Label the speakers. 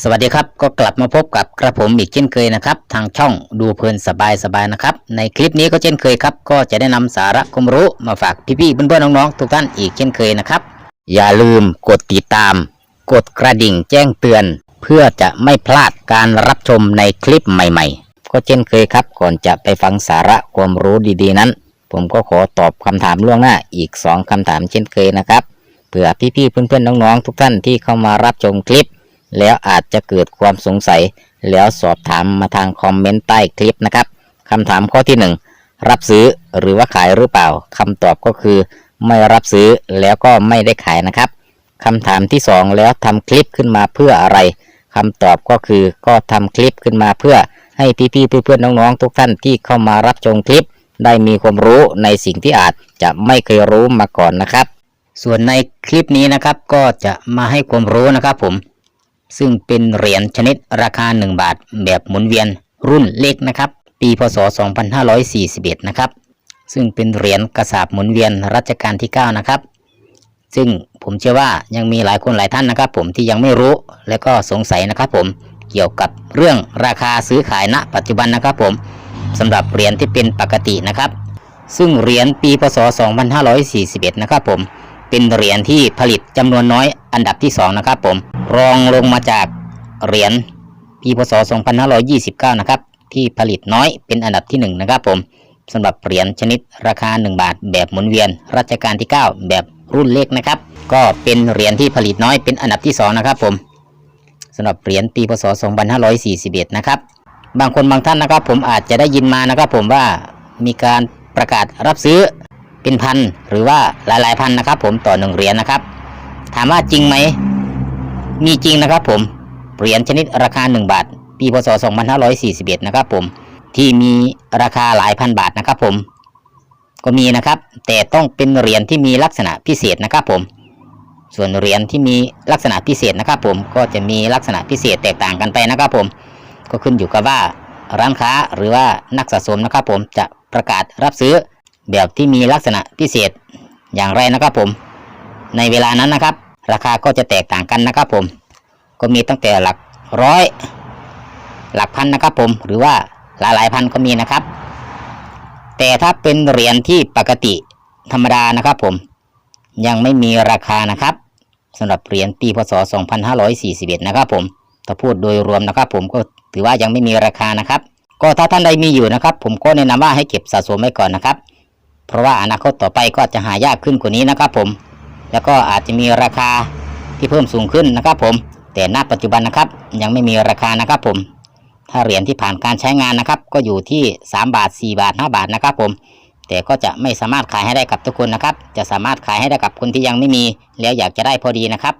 Speaker 1: สวัสดีครับก็กลับมาพบกับกระผมอีกเช่นเคยนะครับ ทางช่องดูเพลินสบายสบายนะครับ ในคลิปนี้ก็เช่นเคยครับ ก็จะได้นำสาระความรู้มาฝากพี่ๆเพื่อนๆน้องๆทุกท่านอีกเช่นเคยนะครับ อย่าลืมกดติดตาม กดกระดิ่งแจ้งเตือน เพื่อจะไม่พลาดการรับชมในคลิปใหม่ ๆ ก็เช่นเคยครับ ก่อนจะไปฟังสาระความรู้ดีๆนั้น ผมก็ขอตอบคำถามล่วงหน้าอีก 2คำถามเช่นเคยนะครับเผื่อพี่ๆเพื่อนๆน้องๆทุกท่านที่เข้ามารับชมคลิป แล้วอาจจะเกิดความสงสัย แล้วสอบถามมาทางคอมเมนต์ใต้คลิปนะครับคำถามข้อที่ 1 รับซื้อหรือว่าขายหรือเปล่าคำตอบก็คือ ไม่รับซื้อแล้วก็ไม่ได้ขายนะครับคำถามที่ 2 แล้วทำคลิปขึ้นมาเพื่ออะไรคำตอบก็คือก็ทำคลิปขึ้นมาเพื่อให้พี่ๆเพื่อนๆน้องๆทุกท่านที่เข้ามารับชมคลิป ได้มีความรู้ในสิ่งที่อาจจะไม่เคยรู้มาก่อนนะครับ ส่วนในคลิปนี้นะครับก็จะมาให้ความรู้นะครับผม ซึ่งเป็นเหรียญชนิดราคา 1 บาท แบบหมุนเวียนรุ่นเล็กนะครับ ปีพศ 2541 นะครับ ซึ่งเป็นเหรียญกระสาบหมุนเวียนรัชกาลที่ 9 นะครับ ซึ่งผมเชื่อว่ายังมีหลายคนหลายท่านนะครับ ผมที่ยังไม่รู้และก็สงสัยนะครับ ผมเกี่ยวกับเรื่องราคาซื้อขายณ ปัจจุบันนะครับ ผมสำหรับเหรียญที่เป็นปกตินะครับ ซึ่งเหรียญปีพศ 2541 นะครับผม เป็นเหรียญที่ผลิตจำนวนน้อยอันดับที่ 2 นะครับผม รองลงมาจากเหรียญปีพศ 2529 นะครับ ที่ผลิตน้อยเป็นอันดับที่ 1 นะครับผมสำหรับเหรียญชนิดราคา 1 บาท แบบหมุนเวียนรัชกาลที่ 9 แบบรุ่นเล็กนะครับ ก็เป็นเหรียญที่ผลิตน้อยเป็นอันดับที่ 2 นะครับผมสำหรับเหรียญปีพศ 2541 นะครับ บางคนบางท่านนะครับผมอาจจะได้ยินมานะครับผมว่ามีการประกาศรับซื้อ เป็นพันหรือว่าหลายๆพันนะครับ ผมต่อหนึ่งเหรียญนะครับ ถามว่าจริงไหมมีจริงนะครับ ผมเหรียญชนิดราคา 1 บาท ปีพศ 2541 นะครับ ผมที่มีราคาหลายพันบาทนะครับ ผม ก็มีนะครับ แต่ต้องเป็นเหรียญที่มีลักษณะพิเศษนะครับ ผม ส่วนเหรียญที่มีลักษณะพิเศษนะครับ ผมก็จะมีลักษณะพิเศษแตกต่างกันไปนะครับ ผม ก็ขึ้นอยู่กับว่าร้านค้าหรือว่านักสะสมนะครับ ผมจะประกาศรับซื้อ แบบที่มีลักษณะพิเศษอย่างไรนะครับผม ในเวลานั้นนะครับ ราคาก็จะแตกต่างกันนะครับผม ก็มีตั้งแต่หลักร้อย หลักพันนะครับผม หรือว่าหลายหลายๆพันก็มีนะครับ แต่ถ้าเป็นเหรียญที่ปกติธรรมดานะครับผม ยังไม่มีราคานะครับสำหรับเหรียญปีพศ 2541 นะครับผม ถ้าพูดโดยรวมนะครับผมก็ถือว่ายังไม่มีราคานะครับ ก็ถ้าท่านใดมีอยู่นะครับ ผมก็แนะนำว่าให้เก็บสะสมไว้ก่อนนะครับ เพราะว่าอนาคตต่อไปก็จะหายากขึ้นกว่านี้นะครับผม แล้วก็อาจจะมีราคาที่เพิ่มสูงขึ้นนะครับผม แต่ณปัจจุบันนะครับ ยังไม่มีราคานะครับผม ถ้าเหรียญที่ผ่านการใช้งานนะครับ ก็อยู่ที่ 3 บาท 4 บาท 5 บาทนะครับผมแต่ก็จะไม่สามารถขายให้ได้กับทุกคนนะครับ จะสามารถขายให้ได้กับคนที่ยังไม่มี แล้วอยากจะได้พอดีนะครับ